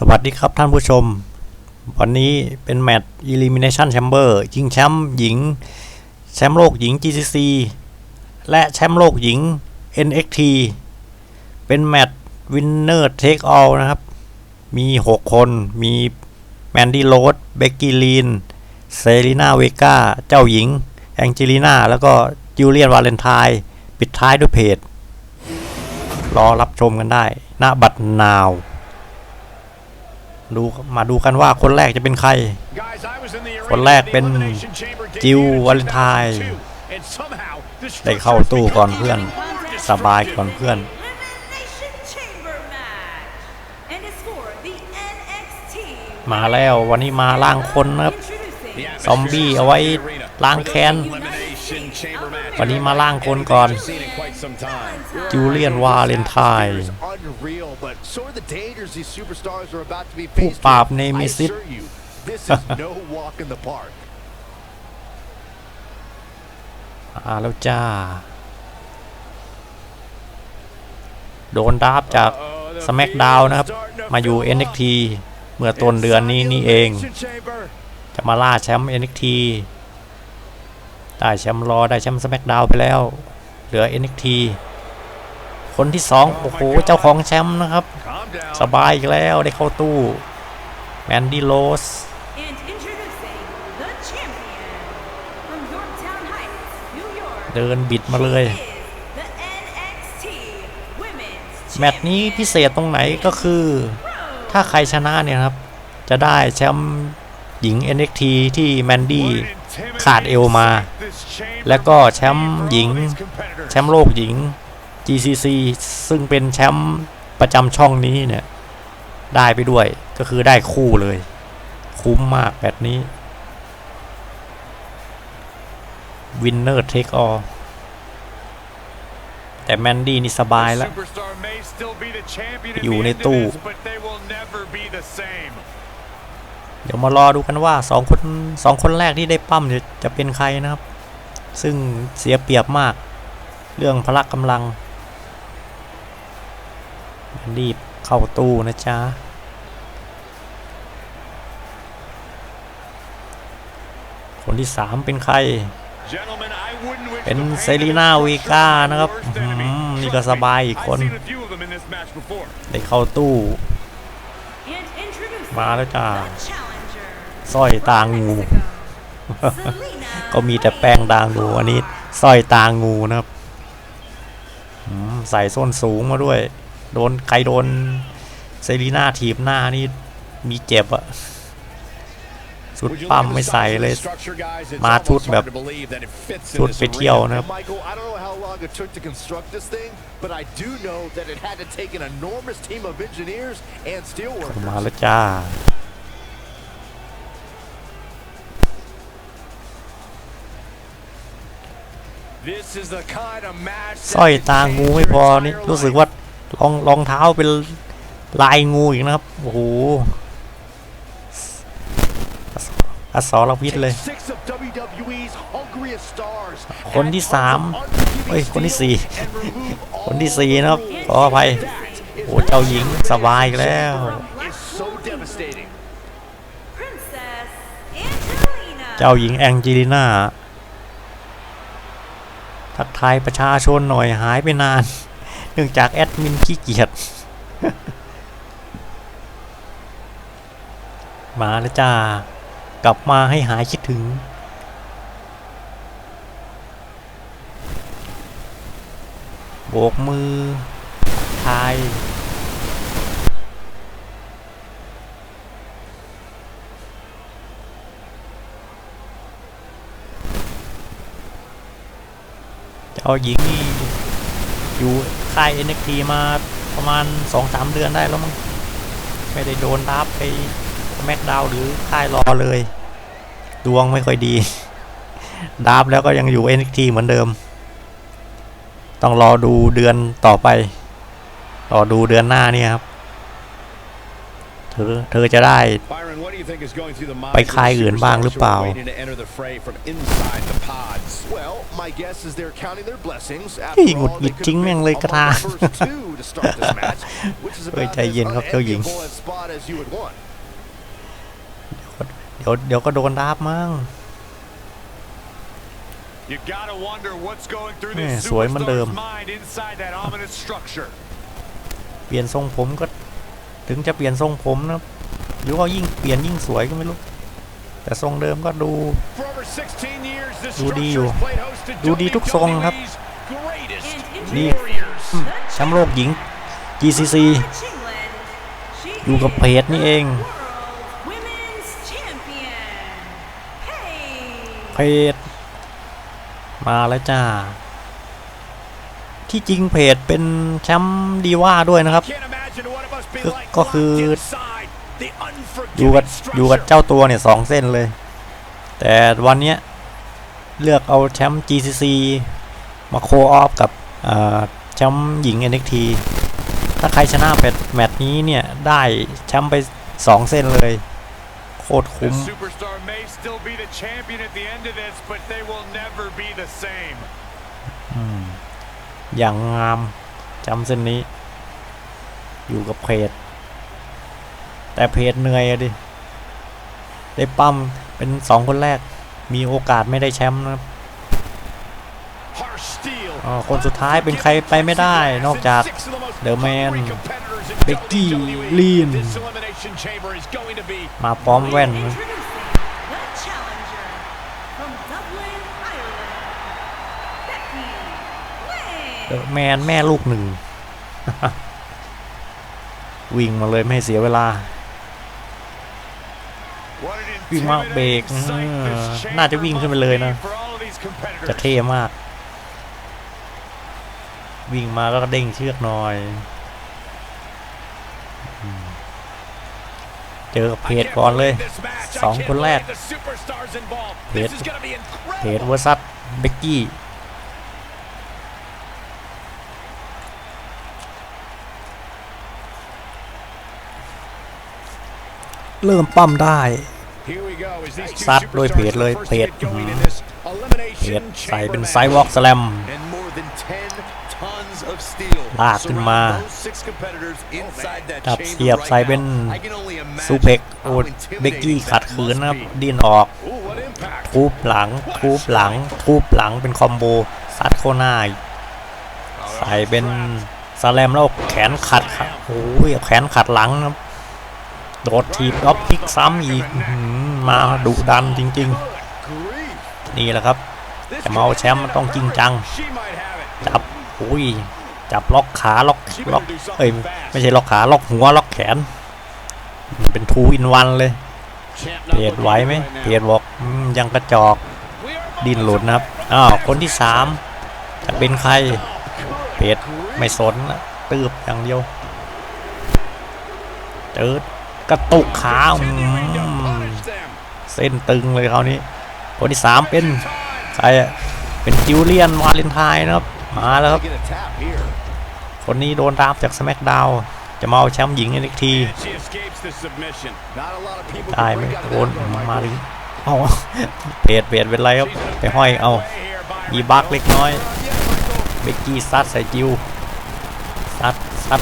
สวัสดีครับท่านผู้ชม วันนี้เป็นแมตช์ Elimination Chamber ชิงแชมป์หญิง แชมป์โลกหญิง GCC และแชมป์โลกหญิง NXT เป็นแมตช์ Winner Take All นะครับ มี 6 คน มีแมนดี้โรสเบกกี้ลีน เซรีนาเวกาเจ้าหญิง แองเจลิน่าแล้วก็จูเลียนวาเลนไทน์ปิดท้ายด้วยเพจ รอรับชมกันได้ณบัตรนาว ดูมาดูกันว่าคนแรกจะเป็นใคร คนแรกเป็นจิววาเลนไทน์ได้เข้าตู้ก่อนเพื่อน สบายก่อนเพื่อน Elimination Chamber match. And it's for the NXT มาแล้ววันนี้มาล่างคนนะครับ Introducing ซอมบี้เอาไว้ล้างแค้น วันนี้มาล่างคนก่อนจูเลียนวาเลนไทน์ผู้ปราบเนมิซิส This is no walk in the park. มาแล้วจ้า โดนดาบจาก SmackDown นะครับ มาอยู่ NXT เมื่อต้นเดือนนี้นี่เอง จะมาล่าแชมป์ NXT ได้แชมป์รอได้แชมป์ SmackDown ไปแล้ว เหลือ NXT คนที่สองโอ้โห เจ้าของแชมป์นะครับ Calm down. สบายอีกแล้วได้เข้าตู้ แมนดี้โรส and introducing the champion from Yorktown Heights, New York. เดินบิดมาเลย is the NXT Women's แมตช์นี้พิเศษตรงไหนก็คือ ถ้าใครชนะเนี่ยครับ จะได้แชมป์ หญิง NXT ที่แมนดี้ขาดเอวมา แล้วก็แชมป์หญิง แชมป์โลกหญิง GCC ซึ่งเป็นแชมป์ประจำช่องนี้เนี่ย ได้ไปด้วยก็คือได้คู่เลย คุ้มมากแบบนี้ Winner take all แต่แมนดี้นี่สบายแล้ว อยู่ในตู้ เดี๋ยวมารอดูกันว่าสองคนสองคนแรกที่ได้ปั้มจะจะเป็นใครนะครับ ซึ่งเสียเปรียบมาก เรื่องพละกำลัง รีบเข้าตู้นะจ๊ะคนที่สามเป็นใคร เป็นเซรีนาวีกานะครับนี่ก็สบายอีกคน ได้เข้าตู้ มาแล้วจ้า สร้อยตางู Selena ก็มีแต่แป้งดางงูอันนี้สร้อยตางูนะครับอืมใส่ส้นสูงมาด้วย โดนใครโดนเซรีน่าถีบหน้านี่มีเจ็บอะชุดปั้มไม่ใส่เลย มาชุดแบบชุดไปเที่ยวนะครับ Michael, I don't know how long it สร้อยตางูไม่พอนี่รู้สึกว่ารองรองเท้าเป็นลายงูอีกนะครับ โอ้โหอสรพิษเลย Six of WWE's hungriest stars คนที่สาม had เฮ้ย คนที่สี่ and remove คนที่สี่นะครับ ขออภัย โอ้เจ้าหญิงสบายอีกแล้ว is so devastating. Princess Angelina เจ้าหญิงแองเจลิน่า ทักทายประชาชนหน่อยหายไปนาน เนื่องจากแอดมินขี้เกียจมาแล้วจ้ากลับมาให้หายคิดถึง โบกมือทาย เอาหญิงนี่อยู่ค่ายเอ็นทีมาประมาณสองสามเดือนได้แล้วมั้งไม่ได้โดนดับไปแม็กดาวหรือค่ายรอเลย ดวงไม่ค่อยดีดับแล้วก็ยังอยู่ NXT เหมือนเดิม ต้องรอดูเดือนต่อไป รอดูเดือนหน้านี่ครับ เธอเธอจะได้ Byron, what do you think is going through the minds ไป of ค่าย the อื่นบ้างหรือเปล่า superstars who are waiting to enter the fray from inside the pods? Well, my guess is they're counting their blessings. เฮ้ย After หงุด all, หงิ they ด could จริง have แม่ง been เลยกระทา among the first two to start this match, which is เฮ้ย about ใจเย็นครับ as เจ้าหญิง unenviable a spot as you would want. เดี๋ยวเดี๋ยวก็โดนดาบมั้ง You gotta wonder what's going through แม่ this สวยเหมือนเดิม superstar's mind inside that ominous structure. เปลี่ยนทรงผมก็ ถึงจะเปลี่ยนทรงผมนะหรือว่ายิ่งเปลี่ยนยิ่งสวยก็ไม่รู้ แต่ทรงเดิมก็ดู ดูดีอยู่ ดูดีทุกทรงครับนี่แชมป์โลกหญิง GCC อยู่กับเพจนี่เองเพจมาแล้วจ้า ที่จริงเพจเป็นแชมป์ดีว่าด้วยนะครับ ก็ like ก็คือ locked inside the อยู่กับ unforgiving อยู่กับ structure. เจ้าตัวเนี่ยสองเส้นเลย แต่วันเนี้ยเลือกเอาแชมป์ GCC มาโคออฟกับอ่าแชมป์หญิง NXT ถ้าใครชนะแมตช์แมตช์นี้เนี่ย ได้แชมป์ไปสองเส้นเลย โคตร The คุ้ม superstar may still be the champion at the end of this, but they will never be the same. อย่างงามจำเส้นนี้ อยู่กับเพจ แต่เพจเหนื่อยอะดิ ได้ปั้มเป็นสองคนแรก มีโอกาสไม่ได้แชมป์นะครับ Harsh steel. อ๋อคนสุดท้ายเป็นใครไปไม่ได้นอกจาก Six of the most The Man hungry competitors in Becky WWE. Lynn This elimination chamber is going to be มาพร้อมแว่น Introducing the challenger from Dublin, Ireland, Becky เด Lynch. อะแมนแม่ลูกหนึ่ง วิ่งมาเลยไม่เสียเวลา วิ่งมาเบรกน่าจะวิ่งขึ้นไปเลยนะ จะเท่มาก วิ่งมาก็เด้งเชือกหน่อย เจอเพจก่อนเลยสองคนแรกเพจเพจเวอร์ซัสเบกกี้ เริ่มปั้มได้ Here we go as these two ซัดด้วยเพจ superstars เลย are the first เพจ to get going in อืม this เพจ elimination ใส่เป็น chamber ไซวอล์กสแลม And more than 10 tons of steel ลากขึ้นมา surround those six competitors inside that จับ chamber เสียบ right ใส่เป็น now. I can only imagine ซูเปกโอ how ด intimidating เบกกี้ that ขัดขืน must นะครับ be. ดิ้นออก Ooh, what impact. ทูบหลังทูบหลังทูบหลังเป็นคอมโบซัดเข้าหน้าอีกใส่เป็นสแลมแล้วแขนขัดครับโอ้ยเอาแขนขัดหลังนะครับ โดดทีบล็อกพลิกซ้ำอีกมาดุดันจริง ๆ นี่แหละครับจะมาเอาแชมป์มันต้องจริงจัง จับอุ้ยจับล็อกขาล็อกล็อกเอ้ยไม่ใช่ล็อกขาล็อกหัวล็อกแขน เป็นทูอินวันเลย Champ เพจไหวไหมเพจบอกยังกระจอกดินหลุดนะครับอ้าวคนที่สามจะเป็นใครเพจไม่สนละตืบอย่างเดียวเจอ กระตุกขาอืมเส้นตึงเลยคราวนี้คนที่สามเป็นใครอะเป็นจิวเลียนวาเลนไทน์นะครับมาแล้วครับคนนี้โดนราบจากสแม k ดาวจะมาเอาแชมป์หญิง NXT And she escapes the submission. Not a lot of people ได้ไหมโดนมา Michael. ถึงเอาเพจเพจเป็นไรครับไปห้อยเอามีบักเล็กน้อยเบกกี้ซัดใส่จิวซัดซัด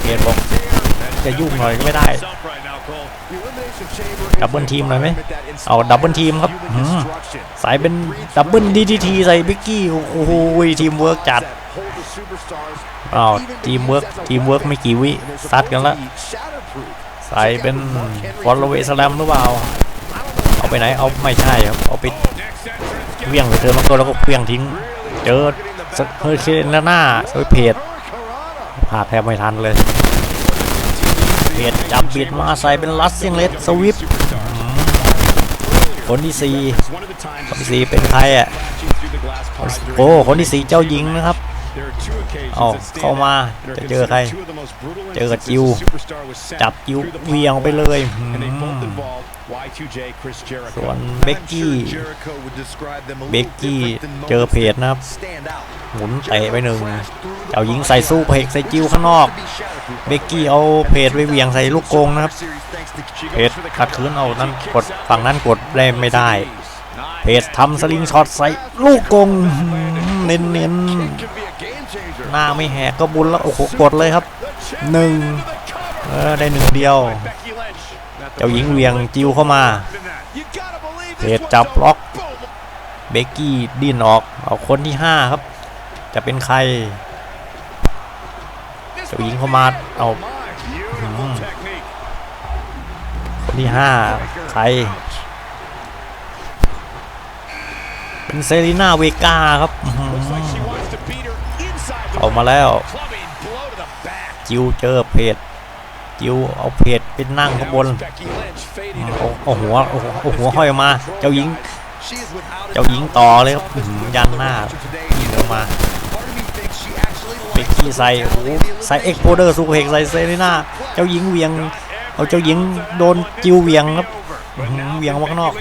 เพจบอก จะยุ่งหน่อยก็ไม่ได้ ดับเบิลทีมหน่อยไหมเอาดับเบิลทีมครับสายเป็นดับเบิลดีทีทีใส่เบกกี้โอ้โหทีมเวิร์กจัดอ้าวทีมเวิร์กทีมเวิร์กไม่กี่วิซัดกันละใส่เป็นฟอลโลเวสแลมหรือเปล่าเอาไปไหนเอาไม่ใช่ครับเอาไปเวียงไปเจอมาตัวแล้วก็เวียงทิ้ง เจอเฮอร์เคนล้วหน้าโดยเพจ Hurricanrana. พาแทบไม่ทันเลย เพจจับบิดมาใส่เป็นลัสเซียงเลสสวิปคนที่สี่คนที่สี่เป็นใครอะโอ้คนที่สี่เจ้าหญิงนะครับ There are two occasions เอา that stand เข้ามา out and are จะเจอใคร considered two of the most brutal เจอกับ instances จิว a superstar was sent จับจิว through the เหวียงไปเลย And they อื both ม involved Y2J Chris Jericho. ส่วน And เบก I'm กี้ sure Jericho would describe them a เบ little กกี้ different than เจอ moments เพจ that นะครับ stand out. หมุนเตะไปหนึ่งเจ้าหญิงใส่สู้เพกใส่จิวข้างนอก เบกกี้เอาเพจไปเหวียงใส่ลูกกรงนะครับ เพจขัดขืนเอานั่นกดฝั่งนั้นกดได้ไม่ได้ เพจทำสลิงช็อตใส่ลูกกรง เน้นเน้น Can be a game changer. ๆหน้าไม่แหกก็บุญแล้วโอ้โหกดเลยครับหนึ่งเออได้หนึ่งเดียว Becky Lynch. Not the เจ้าหญิงเหวียงจิวเข้ามา than that. You gotta believe เพ this จ one's จับ over. ล็อก Boom. เบกกี้ดิ้นออกเอาคนที่ห้าครับ จะเป็นใคร เจ้าหญิงเข้ามาเอา Beautiful technique. คนที่ห้าใคร เป็นเซรีนาเวกาครับอื้อหือ Looks like she wants to beat her inside the เอามาแล้วจิวเจอเพจจิวเอาเพจไปนั่งข้างบน Now it's Becky Lynch fading เอาเอาหัวเอาหัวเอาหัวห้อยมา เจ้าหญิง เจ้าหญิงต่อเลยครับยันหน้า today. ยิงออกมา Part of me thinks she actually เบก likes กี้ใส่โอ้ใส่เอ็กโพเดอร์ซูเพกใส่เซรีนาเจ้าหญิงเวียง เอาเจ้าหญิงโดนจิวเวียงครับเวียงออกมาข้างนอก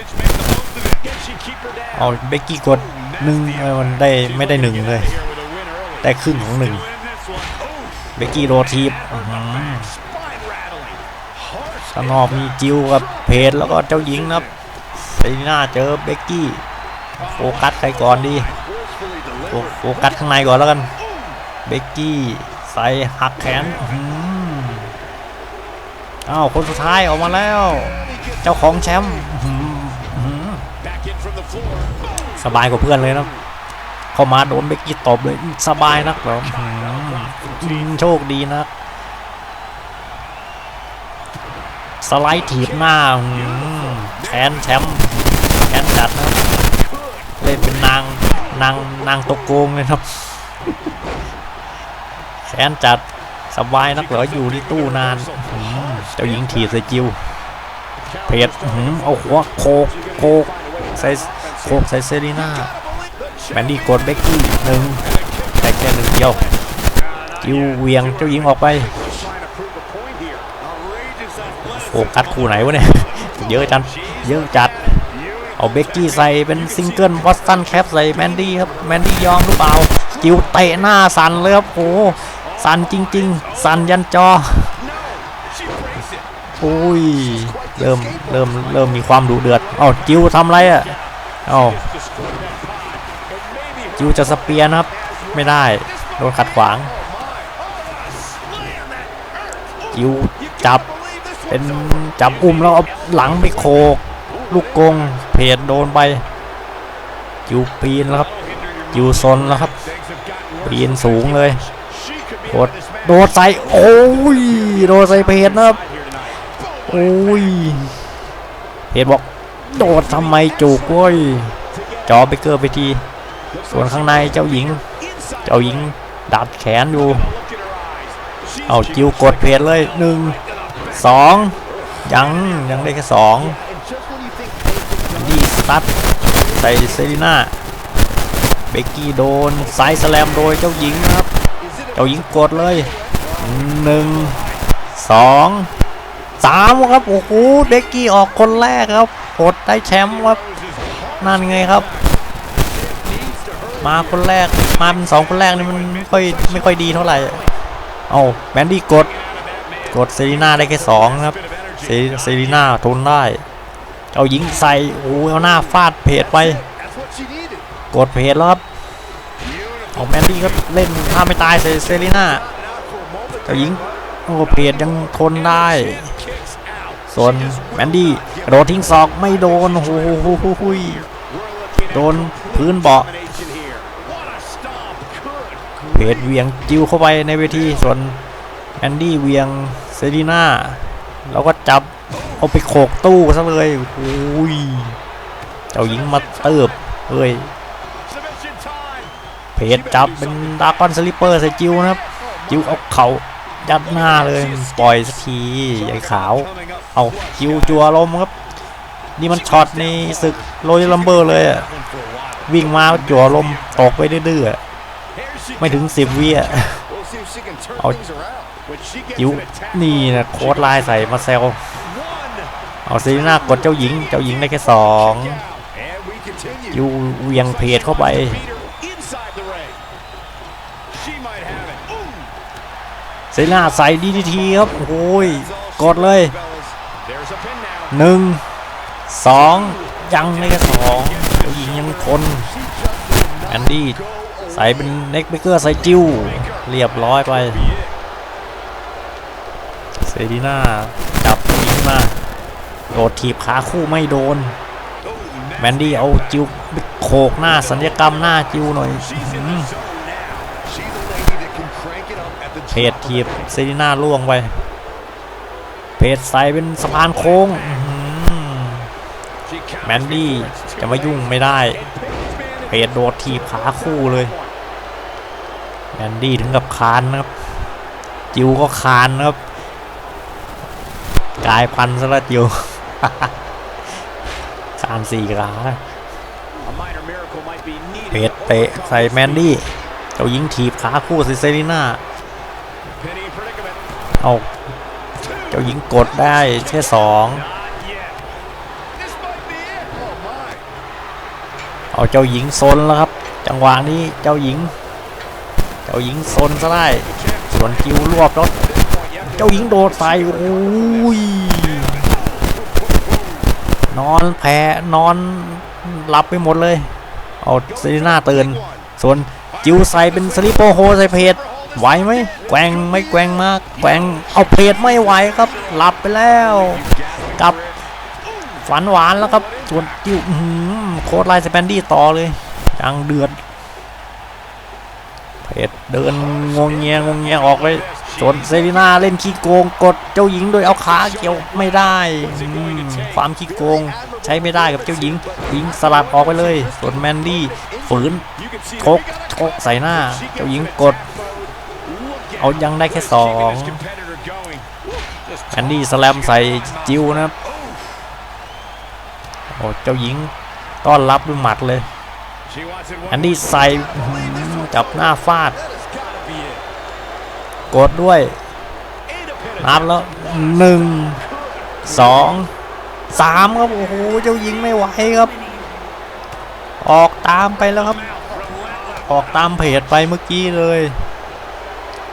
เอาเบกกี้กดหนึ่งเออมันได้ไม่ได้หนึ่งเลย Here with a win early. ได้ครึ่งของหนึ่งเบกกี้โดนทีบอื้อหือ Spine rattling. Harsh ข้างนอกมีจิวกับเพจแล้วก็เจ้าหญิงนะครับเซรีน่าเจอเบกกี้ โฟกัสใครก่อนดี โฟกัสข้างในก่อนแล้วกันเบกกี้ใส่หักแขนอ้าวคนสุดท้ายออกมาแล้ว เจ้าของแชมป์ สบายกว่าเพื่อนเลยนะเข้ามาโดนเบกกี้ตบเลยสบายนักเหรออื้อหืออืมโชคดีนะ สไลด์ถีบหน้าอื้อหือแขนแชมป์แขนจัดนะครับเล่นเป็นนางนางนางตกโกงเลยครับแขนจัดสบายนักเหรออยู่ที่ตู้นานอื้อหือเจ้าหญิงถีบใส่จิวเพจอื้อหือเอาหัวโคกโคก ใส่โคกใส่เซรีน่าแมนดี้กดเบกกี้หนึ่งแต่แค่หนึ่งเดียวจิวเวียงเจ้าหญิงออกไป Trying to prove a point here. Outrageous athleticism. โฟกัสคู่ไหนวะเนี่ย เยอะจัดเยอะจัด เอาเบกกี้ใส่เป็นซิงเกิลบอสตันแคปใส่แมนดี้ครับ แมนดี้ยอมหรือเปล่าจิวเตะหน้าสันเลยครับโอ้สันจริง ๆ สันยันจอ อ้ย เริ่ม เริ่ม เริ่มมีความดุเดือดอ้าจิวทำไรอะเอ้า Destroyed that pie. And maybe จิวจะสเปียร์นะครับ ไม่ได้ โดนขัดขวาง จิวจับ เป็นจับอุ้มแล้วเอาหลังไปโคก ลูกกง เพจโดนไป จิวปีนแล้วครับ จิวซนแล้วครับ ปีนสูงเลย She could be กดโดดใส่ โอ้ย โดดใส่เพจนะครับ โอ้ยเพจบอกโดดทำไมจุกเว้ยจอเบเกอร์ไปที ส่วนข้างในเจ้าหญิง เจ้าหญิงดัดแขนอยู่ เอาจิวกดเพจเลยหนึ่งสองยังยังได้แค่สองดีสตัดใส่เซรีนาเบกกี้โดนไซส์สแลมโดยเจ้าหญิงครับ เจ้าหญิงกดเลยหนึ่งสอง สามครับโอ้โหเบกกี้ออกคนแรกครับกดได้แชมป์ครับนั่นไงครับ มาคนแรกมาเป็นสองคนแรกนี่มันไม่ค่อยไม่ค่อยดีเท่าไหร่เอาแมนดี้กดกดเซรีนาได้แค่สองครับเซรีนาทนได้เอาหญิงใส่โอ้เอาหน้าฟาดเพจไป กดเพจแล้วครับเอาแมนดี้ก็เล่นท่าไม่ตายเซรีนาเจ้าหญิงโอ้เพจยังทนได้ ส่วนแมนดี้กระโดดทิ้งศอกไม่โดนโอ้โหโดนพื้นเบาะเพจเวียงจิ้วเข้าไปในเวทีส่วนแอนดี้เวียงเซรีน่าแล้วก็จับเอาไปโขกตู้ซะเลยโอ้ยเจ้าหญิงมาเติบเฮ้ยเพจจับเป็นดากอนสลิปเปอร์ใส่จิวนะครับ จิวเอาเข่ายัดหน้าเลย ปล่อยสักทีใหญ่ขาว เอาจิวจัวลมครับ นี่มันช็อตในศึกโรยลัมเบอร์เลยอะวิ่งมาจัวลมตกไปดื้อๆไม่ถึงสิบวิอะ We'll see if she can turn Oh. things around. When she gets จิวนี่นะโค้ดไลน์ใส่มาเซลเอาเซรีน่ากดเจ้าหญิง เจ้าหญิงได้แค่สองจิวเวียงเพจเข้าไปเซรีน่าใส่ดีดีทีครับโอ้ยกดเลย หนึ่งสองยังได้แค่สองเจ้าหญิงยังทนแอนดี้ใส่เป็นเน็กเบเกอร์ใส่จิ้วเรียบร้อยไปเซรีน่าจับหญิงมาโดดถีบขาคู่ไม่โดนแมนดี้เอาจิ้วไปโขกหน้าสัญญกรรมหน้าจิ้วหน่อย She's in อื้อ the zone now. She's a lady that can crank it up at the เพจ drop of ถีบ a hat. เซรีน่าล่วงไป เพจใส่เป็นสะพานโค้งแมนดี้จะมายุ่งไม่ได้ เพจโดดถีขาคู่เลยแมนดี้ถึงกับคานนะครับ จิวก็คานนะครับกลายพันธุ์ซะและจิวคานสี่ขาเพจเตะใส่แมนดี้เจ้าหญิงถีบขาคู่ใส่เซรีน่าเอา จ้าหญิงกดได้แค่สองเอาเจ้าหญิงซนแล้วครับ จังหวะนี้เจ้าหญิง เจ้าหญิงซนซะได้ส่วนจิวรวบรถเจ้าหญิงโดดใส่โอ้ยนอนแพ้นอนหลับไปหมดเลย เอาซีน่าตื่นส่วนจิวใส่เป็นสลิปโปโฮใส่เพจ ไหวไหมแกว่งไม่แกว่งมากแกว่งเอาเพจไม่ไหวครับ หลับไปแล้วกับฝันหวานแล้วครับส่วนจิวอื้อหือโค้ดไลน์สแปนดี้ต่อเลยยังเดือดเพจเดินงงเงียงงเงียออกไปส่วนเซรีนาเล่นขี้โกงกดเจ้าหญิงโดยเอาขาเกี่ยวไม่ได้ ความขี้โกงใช้ไม่ได้กับเจ้าหญิงหญิงสลัดออกไปเลยส่วนแมนดี้ฝืน You can see ชกชกใส่หน้า เจ้าหญิงกด เอายังได้แค่สองแมนดี้สแลมใส่จิวนะครับโอ้เจ้าหญิงต้อนรับด้วยหมัดเลยแอนดี้ใส่จับหน้าฟาด กดด้วยนับแล้วหนึ่งสองสามครับ โอ้โห เจ้าหญิงไม่ไหวครับ ออกตามไปแล้วครับ ออกตามเพจไปเมื่อกี้เลย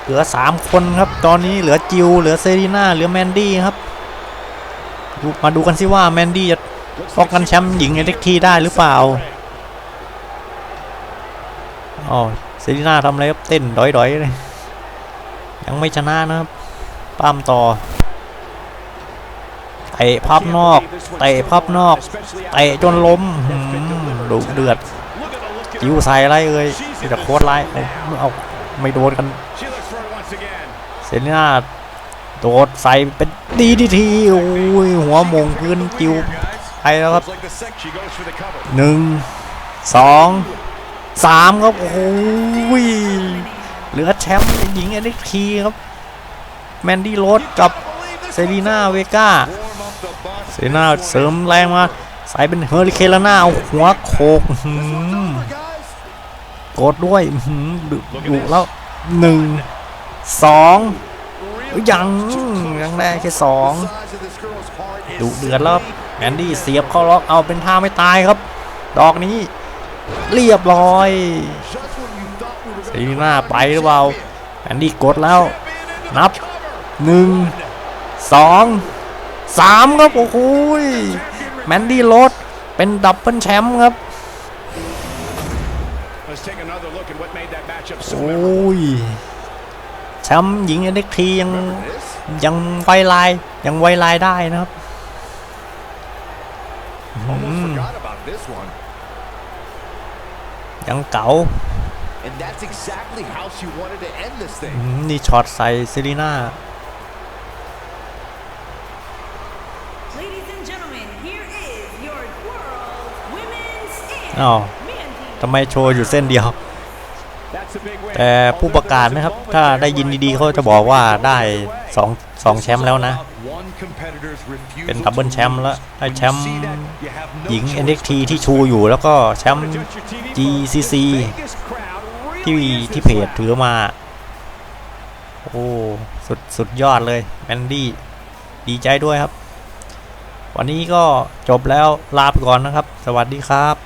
เหลือสามคนครับ ตอนนี้เหลือจิว เหลือเซรีน่าเหลือแมนดี้ครับ มาดูกันสิว่าแมนดี้จะป้องกันแชมป์หญิงเอ็กทีได้หรือเปล่าอ๋อเซรีน่าทำอะไรครับเต้นดอยๆเลยยังไม่ชนะนะครับปั้มต่อเตะพับนอกเตะพับนอกเตะจนล้มหืมดุเดือดจิวใส่อะไรเอ่ยมีแต่โค้ดไลน์เอาเอาไม่โดนกัน เซนีน่าโดดใส่เป็นดีดีทีโอ้ยหัวมงพื้นจิ้วไปแล้วครับ Looks like the sec. She goes for the cover. หนึ่งสองสามครับโอ้ยเหลือแชมป์หญิงเอ็กทีครับแมนดี้โรสกับเซรีน่าเวก้า Warm up the bus. เซรีน่าเสริมแรงมาใส่เป็นเฮอริเคนแล้วหน้าเอาหัวโขกอื้อหือ Guys, กดด้วยอื้อหือดุดุแล้วหนึ่ง สองยังยังได้แค่สอง size of this girl's heart is ดุเดือดแล้วครับแอนดี้เสียบเข้าล็อกเอาเป็นท่าไม่ตายครับ ดอกนี้ เรียบร้อย just when you thought we were ซีนีน่าไปหรือเปล่าแอนดี้กดแล้ว นับหนึ่งสองสามครับโอ้โหยแมนดี้โรดเป็นดับเบิลแชมป์ครับ Let's take another look at what made that matchup so โอ้ memorable. ย แชมป์หญิงเอ็กทียัง this. ยังไวไลน์ยังไวไลน์ได้นะครับ Almost forgot about this one. ยังเก๋า And that's exactly how she wanted to end this อื thing. มนี่ช็อตใส่เซรีน่า Ladies and gentlemen, here is your World Women's and อ้าว Men Team. ทำไมโชว์อยู่เส้นเดียว แต่ผู้ประกาศนะครับ ถ้าได้ยินดีๆเขาจะบอกว่าได้สองสองแชมป์แล้วนะ เป็นดับเบิลแชมป์แล้ว ได้แชมป์หญิง NXT ที่ชูอยู่แล้วก็แชมป์ GCC ที่ที่เพจถือมา โอ้ สุดสุดยอดเลยแมนดี้ดีใจด้วยครับ วันนี้ก็จบแล้วลาไปก่อนนะครับ สวัสดีครับ